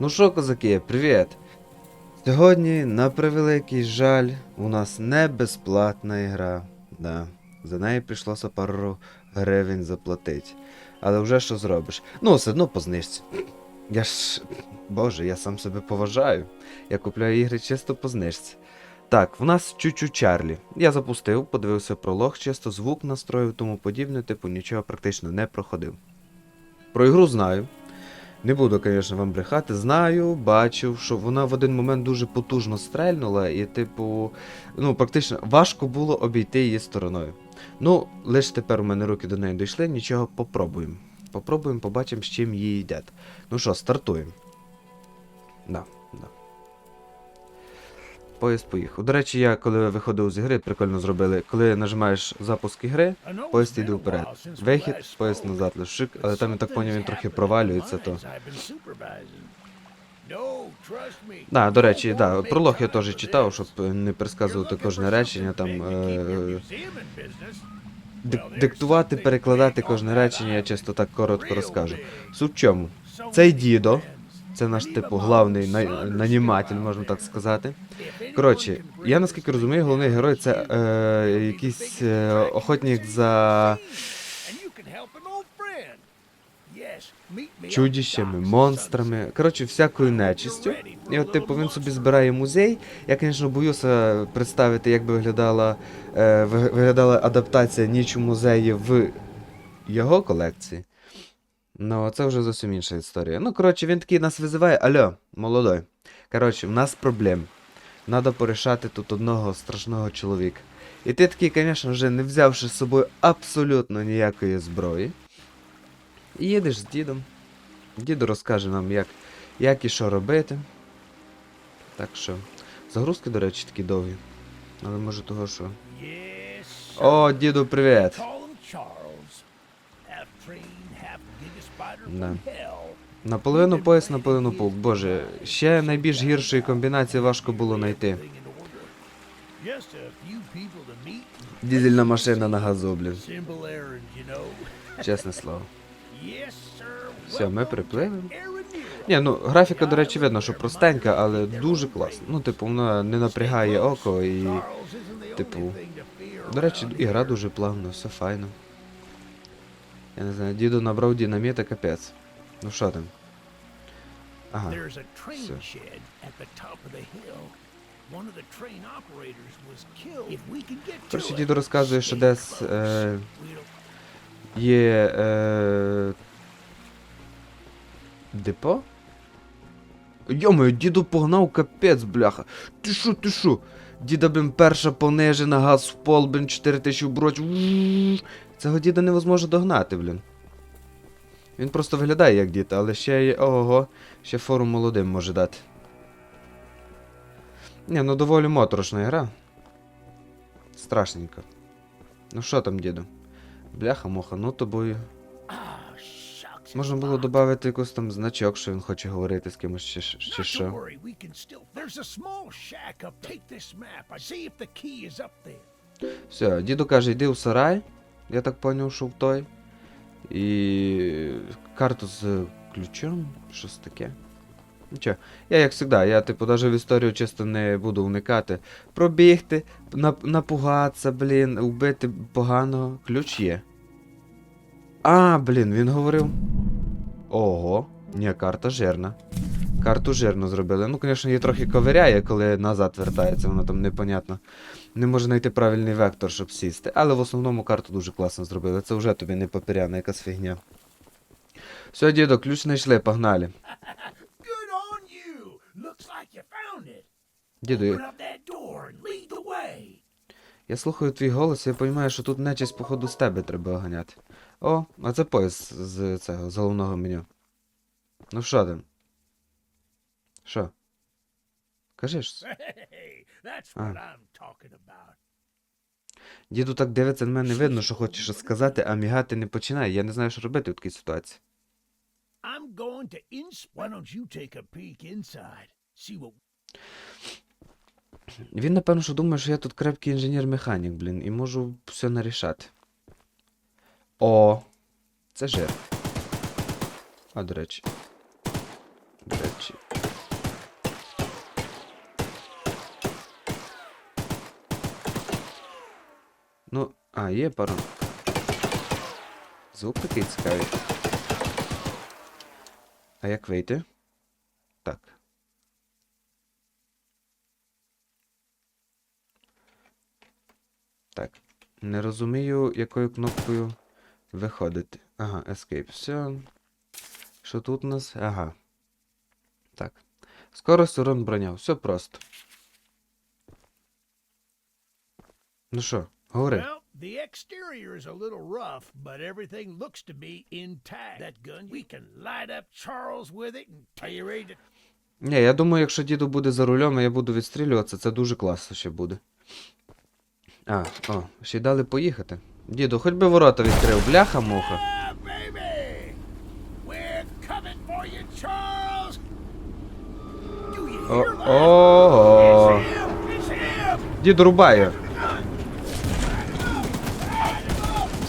Ну що, козаки, привіт! Сьогодні, на превеликий жаль, у нас не безплатна ігра. Да. За неї прийшлося пару гривень заплатити. Але вже що зробиш? Ну, все одно по знижці. Я ж. Боже, я сам себе поважаю. Я купляю ігри чисто по знижці. Так, в нас Чучу Чарлі. Я запустив, подивився пролог, чисто звук настроїв, тому подібне, типу нічого практично не проходив. Про ігру знаю. Не буду, звісно, вам брехати. Знаю, бачив, що вона в один момент дуже потужно стрельнула, і, типу, ну, практично важко було обійти її стороною. Ну, лише тепер у мене руки до неї дійшли, нічого, попробуємо. Попробуємо, побачимо, з чим її йде. Ну що, стартуємо. Да, да. Поїзд поїхав. До речі, я коли виходив з ігри, прикольно зробили. Коли нажимаєш запуск ігри, поїзд йде вперед. Вихід, поїзд назад лишик, але там я так поняв, він трохи провалюється, то. Да, до речі, да, пролог я теж читав, щоб не пересказувати кожне речення, там е, диктувати, перекладати кожне речення, я чисто так коротко розкажу. Суть в чому? Цей дідо, це наш типу главний на- наніматель, можна так сказати. Коротше, я наскільки розумію, головний герой це е, якийсь е, охотник за чудіщами, монстрами, коротше, всякою нечистю. І от, типу, він собі збирає музей. Я, звісно, боюся представити, як би виглядала, е, виглядала адаптація ніч у музеї в його колекції. Ну, це вже зовсім інша історія. Ну, коротше, він такий нас визиває. Алло, молодой. Коротше, в нас проблем. Надо порішати тут одного страшного чоловіка. І ти такий, звісно, вже не взявши з собою абсолютно ніякої зброї. І їдеш з дідом. Діду розкаже нам, як, як і що робити. Так що. Загрузки, до речі, такі довгі. Але може того, що. О, діду, привіт! Да. Наполовину пояс, наполовину пук. Боже, ще найбільш гіршої комбінації важко було знайти. Дізельна машина на газу, блін. Чесне слово. Все, ми приплили. Ні, ну графіка, до речі, видно, що простенька, але дуже класна. Ну, типу, вона не напрягає око і. типу, До речі, ігра дуже плавна, все файно. Я не знаю, діду набрав динаміта, капець. Ну що там? Ага. Get to діду розказує, що десь е, є. Е, депо? Йомою, діду погнав капець, бляха. Ти шо, ти шо? Діда, блін, перша понижена, газ в пол, блін, 4 тисячі обороч. Цього діда невозможно догнати, блін. Він просто виглядає як дід, але ще є. Ого, ще фору молодим може дати. Ні, ну доволі моторошна гра. Страшненько. Ну що там, діду? Бляха, муха, ну тобою. Можна було додати якийсь там значок, що він хоче говорити з кимось чи, чи що. Все, діду каже, йди у сарай. Я так понял, що той. І карту з ключом, щось таке. Нічого. Я як завжди, я типу навіть в історію чисто не буду уникати. Пробігти, нап- напугатися, блін, вбити поганого. Ключ є. А, блін, він говорив. Ого, ні, карта жирна. Карту жирно зробили. Ну, звісно, її трохи ковиряє, коли назад вертається, воно там непонятно. Не може знайти правильний вектор, щоб сісти. Але в основному карту дуже класно зробили. Це вже тобі не папіряна якась фігня. Все, дідо, ключ знайшли, погнали. Діду, я, слухаю твій голос, і я розумію, що тут нечисть, походу, з тебе треба оганяти. О, а це пояс з цього, з головного меню. Ну що там? Що? Кажи ж. About. Діду так дивиться на мене, видно, що хоче сказати, а мігати не починає. Я не знаю, що робити в такій ситуації. Він, напевно, що думає, що я тут крепкий інженер-механік, блін, і можу все нарішати. О, це жир. А, до речі до речі. Ну, а, є пара. Звук такий цікавий. А як вийти? Так. Так. Не розумію, якою кнопкою виходити. Ага, Escape. Все. Що тут у нас? Ага. Так. Скорость урон броня. Все просто. Ну що, говори. The exterior is a little rough, but everything looks to be intact. That gun, we can light up Charles with it and are you ready to Ні, я думаю, якщо діду буде за рулем, а я буду відстрілюватися, це дуже класно ще буде. А, о, ще й дали поїхати. Діду, хоч би ворота відкрив, бляха О, him! Діду рубає.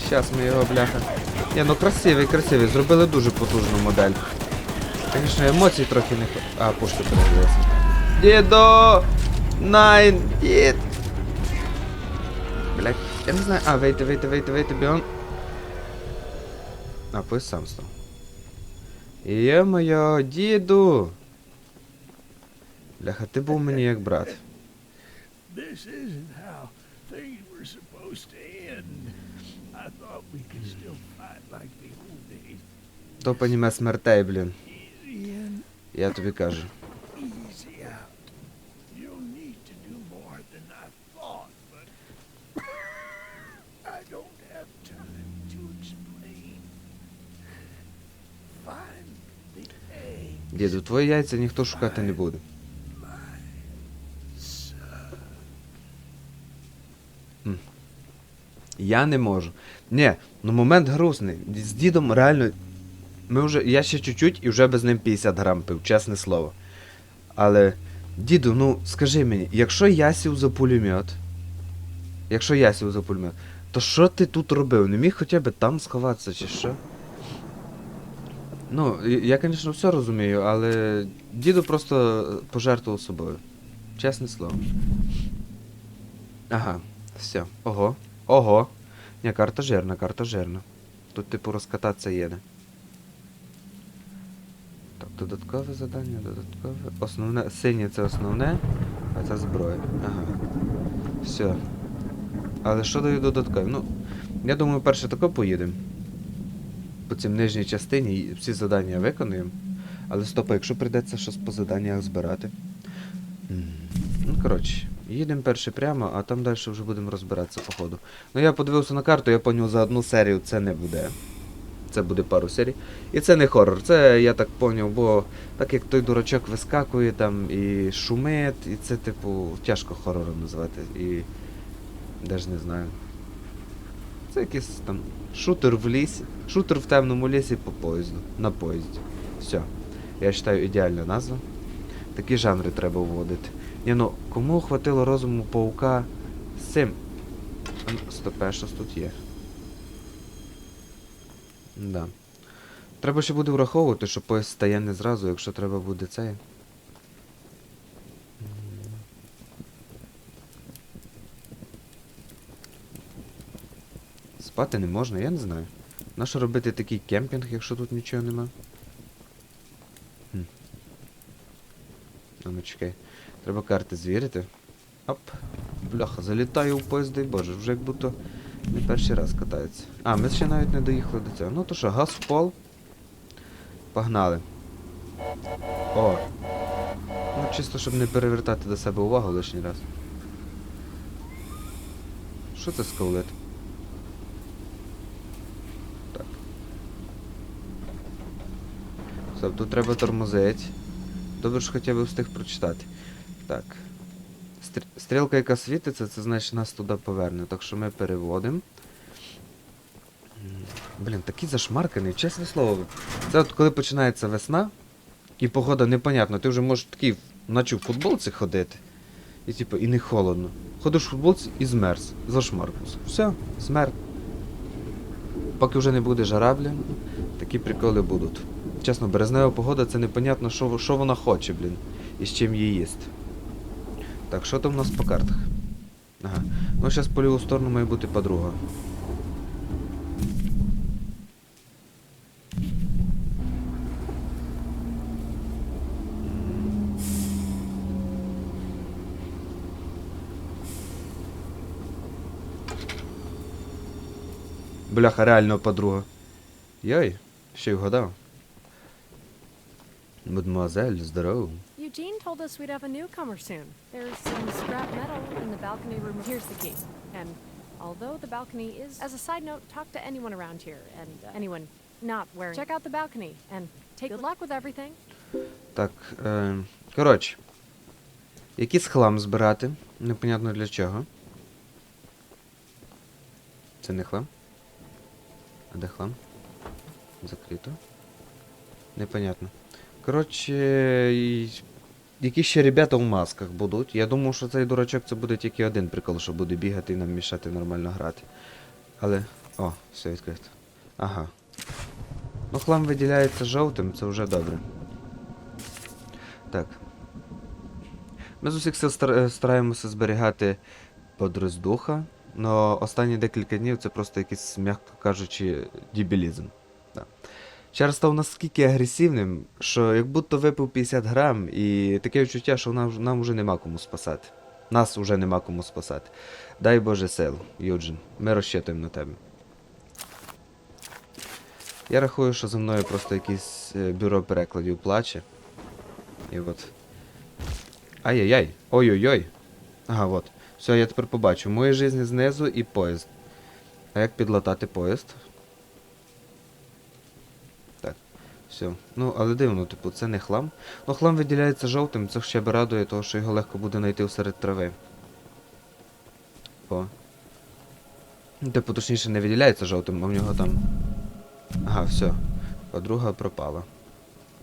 Щас ми його, бляха. Ні, ну красивий, красивий. Зробили дуже потужну модель. Звісно, емоцій трохи не А, пушка перегрілася. Діду! Найн! Дід! Блять, я не знаю. А, вийти, вийти, вийти, вийти, бігом. А, поїзд сам став. Є-моє, діду! Бляха, ти був мені як брат. Топ аніме смертей, блін. Я тобі кажу. Діду, твої яйця ніхто шукати не буде. Я не можу. Ні, ну момент грустний. З дідом реально. Ми вже. Я ще чуть-чуть і вже без ним 50 грам пив, чесне слово. Але. Діду, ну скажи мені, якщо я сів за пулемет. Якщо я сів за пулемет, то що ти тут робив? Не міг хоча б там сховатися чи що? Ну, я- звісно, все розумію, але діду просто пожертвував собою. Чесне слово. Ага, все. Ого. Ого. Ні, карта жирна, карта жирна. Тут, типу, розкататися їде. Так, додаткове завдання, додаткове. Основне. Синє це основне, а це зброя. Ага. Все. Але що даю додаткове? Ну, я думаю, перше тако поїдемо по цим нижній частині всі завдання виконуємо. Але стопа, якщо прийдеться щось по заданнях збирати. Ну, коротше, їдемо перше прямо, а там далі вже будемо розбиратися по ходу. Ну я подивився на карту, я поняв, за одну серію це не буде. Це буде пару серій. І це не хорор, це я так поняв, бо так як той дурачок вискакує там і шумить, і це, типу, тяжко хорором назвати. І. Даже не знаю. Це якийсь там шутер в лісі. Шутер в темному лісі по поїзду. На поїзді. Все. Я вважаю ідеальна назва. Такі жанри треба вводити. Ні, ну, кому хватило розуму паука з цим. Ну, Стопе, щось тут є. Да. Треба ще буде враховувати, що поїзд стає не зразу, якщо треба буде цей. Спати не можна, я не знаю. Нащо робити такий кемпінг, якщо тут нічого нема? Хм. А ну чекай. Треба карти звірити. Оп. Бляха, залітаю в поїзд, дай боже, вже як будто не перший раз катається. А, ми ще навіть не доїхали до цього. Ну то що, газ в пол. Погнали. О. Ну, чисто, щоб не перевертати до себе увагу лишній раз. Що це скаулет? Так. Стоп, тут треба тормозити. Добре, що хоча б встиг прочитати. Так. Стр- Стрілка, яка світиться, це значить нас туди поверне. Так що ми переводимо. Блін, такий зашмарканий, чесне слово. Це от коли починається весна, і погода непонятна, ти вже можеш такий, наче в футболці ходити. І типу, і не холодно. Ходиш в футболці і змерз. Зашмаркався. Все, змерз. Поки вже не буде жара, блін, такі приколи будуть. Чесно, березнева погода це непонятно, що, що вона хоче, блін. І з чим її їсти. Так, що там у нас по картах? Ага. Ну, зараз по ліву сторону має бути подруга. Бляха, реально подруга. Йой, ще й вгадав. Мадемуазель, здорово. Eugene told us we'd have a newcomer soon. There's some scrap metal in the balcony room. Here's the key. And although the balcony is, as a side note, talk to anyone around here and uh, anyone not wearing. Check out the balcony and take good luck with everything. Так, е, коротше. Якийсь хлам збирати. Непонятно для чого. Це не хлам? А де хлам? Закрито. Непонятно. Коротше, і- якісь ще ребята у масках будуть. Я думав, що цей дурачок це буде тільки один прикол, що буде бігати і нам мішати нормально грати. Але. О, все відкрито. Ага. Ну, хлам виділяється жовтим, це вже добре. Так. Ми з усіх сил е, стараємося зберігати бодрость духа, але останні декілька днів це просто якийсь, м'яко кажучи, дебілізм. Чар став наскільки агресивним, що як будто випив 50 грам, і таке відчуття, що нам, нам вже нема кому спасати. Нас вже нема кому спасати. Дай Боже сил, Юджин. Ми розчитуємо на тебе. Я рахую, що за мною просто якесь е, бюро перекладів плаче. І от. Ай-яй-яй. Ой-ой-ой. Ага, от. Все, я тепер побачу. Мої жизни знизу і поїзд. А як підлатати поїзд? Так. Все. Ну, але дивно, типу, це не хлам. Ну, хлам виділяється жовтим, це ще б радує, того, що його легко буде знайти всеред трави. О. Типу, точніше, не виділяється жовтим, а в нього там. Ага, все. Подруга пропала.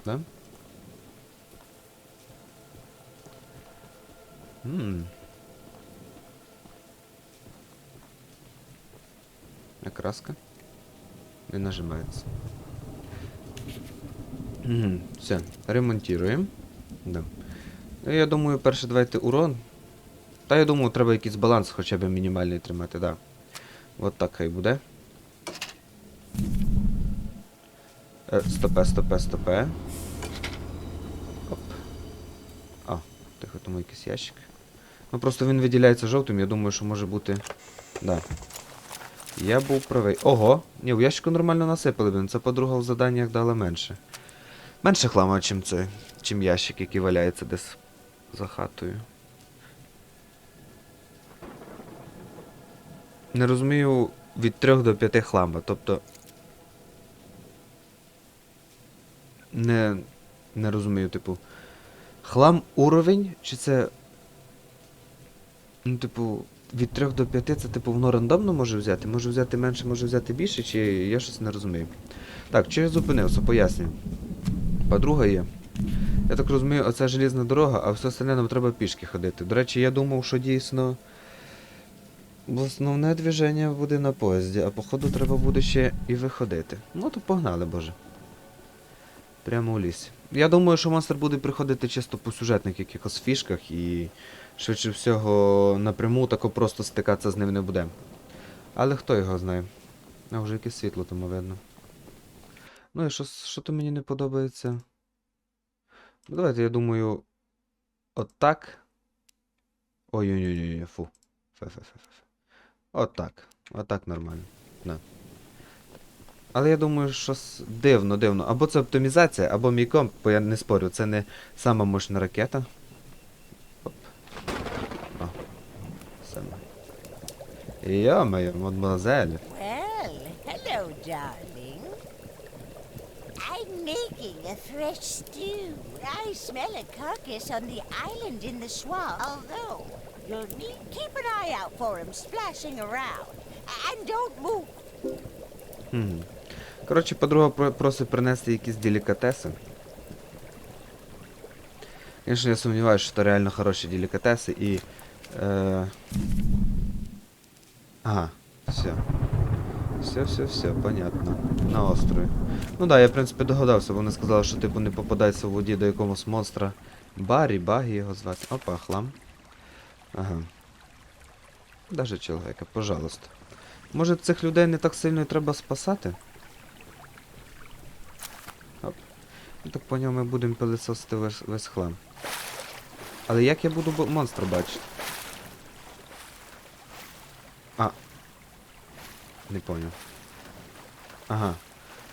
Да? Ммм. Окраска. Не нажимается. Угу, все, ремонтуємо. Да. Ну, я думаю, перше давайте урон. Та я думаю, треба якийсь баланс хоча б мінімальний тримати, да. От так хай буде. Е, стопе, стопе, стопе. Оп. А, тихо, тому якийсь ящик. Ну просто він виділяється жовтим, я думаю, що може бути. Да. Я був правий. Ого! Ні, в ящику нормально насипали, блін. Це подруга в заданнях дала менше. Менше хлама, чим це. Чим ящик, який валяється десь за хатою. Не розумію від 3 до 5 хлама, тобто. Не. Не розумію, типу. Хлам уровень, чи це. Ну, типу, від 3 до 5 це типу воно рандомно може взяти? Може взяти менше, може взяти більше, чи я щось не розумію. Так, чи я зупинився, пояснюю. Подруга є. Я так розумію, оце желізна дорога, а все остальне нам треба пішки ходити. До речі, я думав, що дійсно. Основне движення буде на поїзді, а походу треба буде ще і виходити. Ну то погнали, боже. Прямо у ліс. Я думаю, що монстр буде приходити чисто по сюжетних якихось фішках і швидше всього напряму тако просто стикатися з ним не буде. Але хто його знає? А вже якесь світло тому видно. Ну і що, що то мені не подобається? Ну, давайте, я думаю. Отак. Ой-ой-ой, фу. Фе-фе-фе-фе. Отак. Отак нормально. Да. Але я думаю, що дивно, дивно. Або це оптимізація, або мій комп, бо я не спорю, це не сама мощна ракета. Оп. О. Саме. Йо-моє, мадемуазель. Well, hello, darling. I'm making a fresh stew. I smell a carcass on the island in the swamp. Although, you'll need keep an eye out for him splashing around. And don't move. Хм. Коротше, подруга про- просить принести якісь делікатеси. Звісно, я сумніваюся, що це реально хороші делікатеси і. Е... Ага, все. Все, все, все, понятно. На острові. Ну да, я в принципі догадався, бо вони сказали, що типу не попадається в воді до якогось монстра. Барі, багі його звати. Опа, хлам. Ага. Даже чоловіка, пожалуйста. Може цих людей не так сильно і треба спасати? Оп. Так поняв, ми будемо пилисосити весь, весь хлам. Але як я буду монстра бачити? Не поняв. Ага.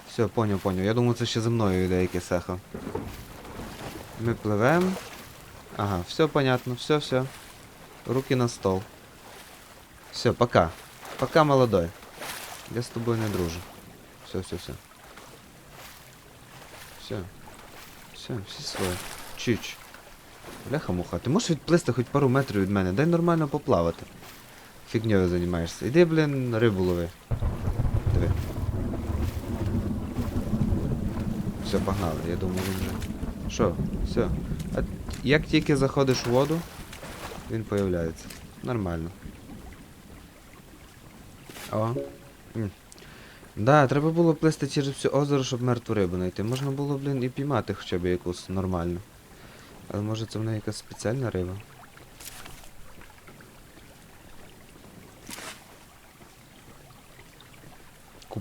Все, поняв, поняв. Я думаю, це ще за мною йде якесь сехо. Ми пливемо. Ага, все понятно, все, все. Руки на стол. Все, пока. Пока, молодой. Я з тобою не дружу. Все, все, все. Все. Все, всі свої. Чич. Бляха муха, ти можеш відплисти хоч пару метрів від мене, дай нормально поплавати. Фігньою займаєшся. Іди, блін, рибу лови. Диви. Все, погнали, я думаю, він вже. Що? Все. А як тільки заходиш у воду, він появляється. Нормально. О. М. Да, треба було плисти через всю озеро, щоб мертву рибу знайти. Можна було, блін, і піймати хоча б якусь нормальну. Але може це в неї якась спеціальна риба?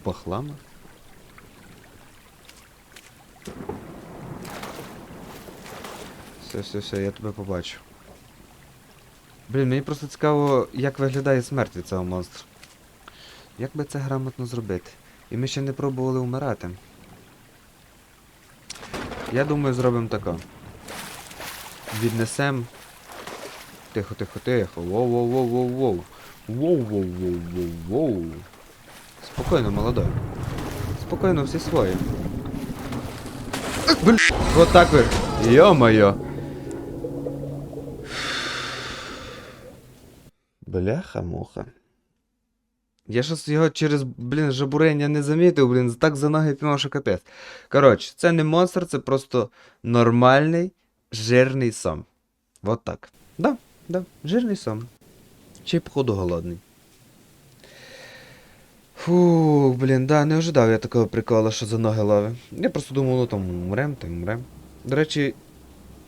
Купа хлама. Все, все, все, я тебе побачу. Блін, мені просто цікаво, як виглядає смерть від цього монстра. Як би це грамотно зробити? І ми ще не пробували вмирати. Я думаю, зробимо тако. Віднесем. Тихо, тихо, тихо. Воу-воу-воу-воу-воу. Воу-воу-воу-воу-воу. Спокійно, молодой. Спокійно, всі свої. Блін, вот так ви. Йо-моє. Бляха-муха. Я щось його через, блін, жабурення не замітив, блін, так за ноги піймав, що капець. Коротше, це не монстр, це просто нормальний жирний сом. Вот так. Да, да, жирний сом. Чи походу голодний. Фу, блін, да, не ожидав я такого прикола, що за ноги лови. Я просто думав, ну там умрем, то й умрем. До речі,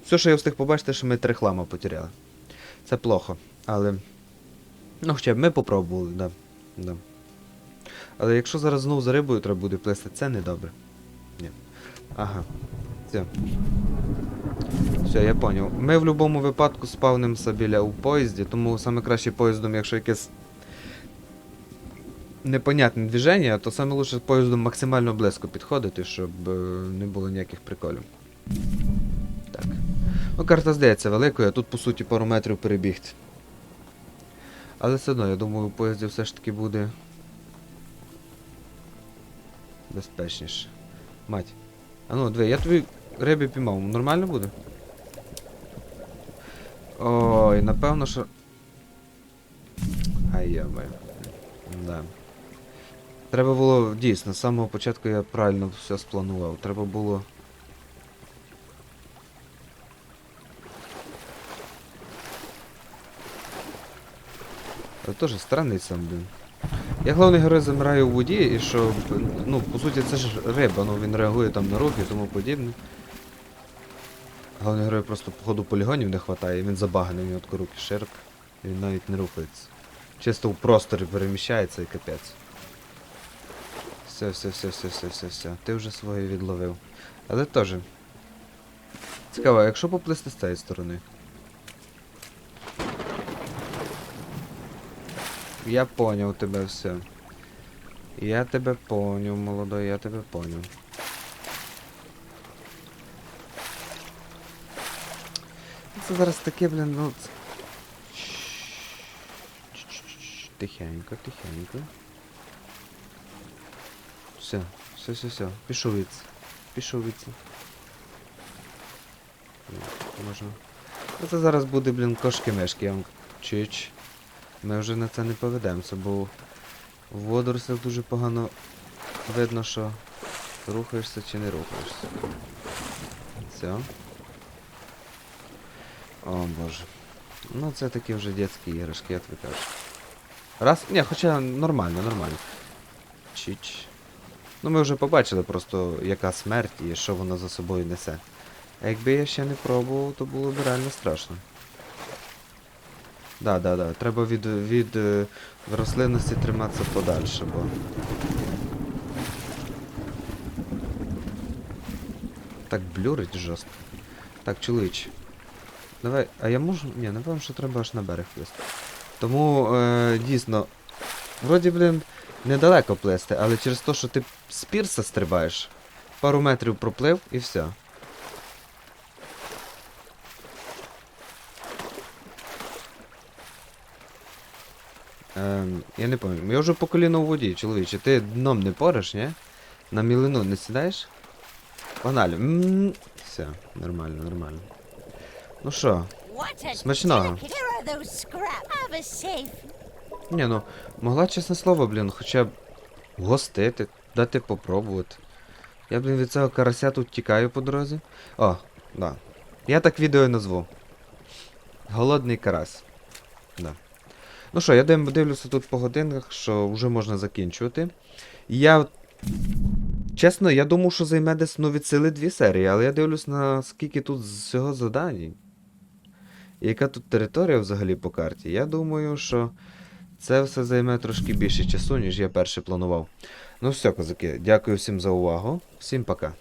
все, що я встиг побачити, що ми три хлама потеряли. Це плохо, але. Ну, хоча б ми попробували, да. да. Але якщо зараз знов за рибою треба буде плисти, це не добре. Ні. Ага. Все. Все, я поняв. Ми в будь-якому випадку спавнимося біля у поїзді, тому саме краще поїздом, якщо якесь непонятне движення, то саме лучше поїздом максимально близько підходити, щоб е, не було ніяких приколів. Так. Ну, карта здається великою, а тут по суті пару метрів перебігти. Але все одно, я думаю, у поїзді все ж таки буде безпечніше. Мать. А ну, диви, я тобі риби піймав, нормально буде? Ой, напевно, що. Ай йоме. Да. Треба було дійсно, з самого початку я правильно все спланував. Треба було. Але теж странний сам, блін. Я головний герой замираю у воді, і що, ну, по суті, це ж риба, ну він реагує там на руки і тому подібне. Головний герой просто, походу, полігонів не вистачає, він забаганий, у нього руки широк, і він навіть не рухається. Чисто в просторі переміщається і капець. Все, все, все, все, все, все, все. Ти вже своє відловив. Але теж. Цікаво, якщо поплисти з цієї сторони. Я поняв тебе все. Я тебе поняв, молодой, я тебе поняв. Це зараз таке, блін, ну. Тихенько, тихенько. Все, все, все, все. Пішов віц. Пішов віц. Можна. Ну, Це зараз буде, блін, кошки-мешки, я вам чич. Ми вже на це не поведемося, бо в водорослях дуже погано видно, що рухаєшся чи не рухаєшся. Все. О боже. Ну це такі вже дитячі іграшки, я тобі кажу. Раз. Ні, хоча нормально, нормально. Чич. Ну ми вже побачили просто, яка смерть і що вона за собою несе. А якби я ще не пробував, то було б реально страшно. Да, да, да. Треба від, від е, рослинності триматися подальше, бо. Так блюрить жорстко. Так, чоловіч. Давай, а я можу. Ні, напевно, що треба аж на берег плисти. Тому е, дійсно. Вроді, блін, недалеко плисти, але через те, що ти з пірса стрибаєш, пару метрів проплив і все. Ем, я не пам'ятаю. Я вже по коліно у воді, чоловіче. Ти дном не пориш, ні? На мілину не сідаєш? Погнали. М, Все, нормально, нормально. Ну що, Смачного. Ні, ну, могла, чесне слово, блін, хоча б гостити, дати попробувати. Я, блін, від цього карася тут тікаю по дорозі. О, да. Я так відео назву. Голодний карась. Да. Ну що, я дивлюся тут по годинах, що вже можна закінчувати. І Я. Чесно, я думав, що займе десь ну, від сили дві серії, але я дивлюсь на скільки тут всього задань. І яка тут територія взагалі по карті. Я думаю, що це все займе трошки більше часу, ніж я перше планував. Ну все, козаки, дякую всім за увагу. Всім пока.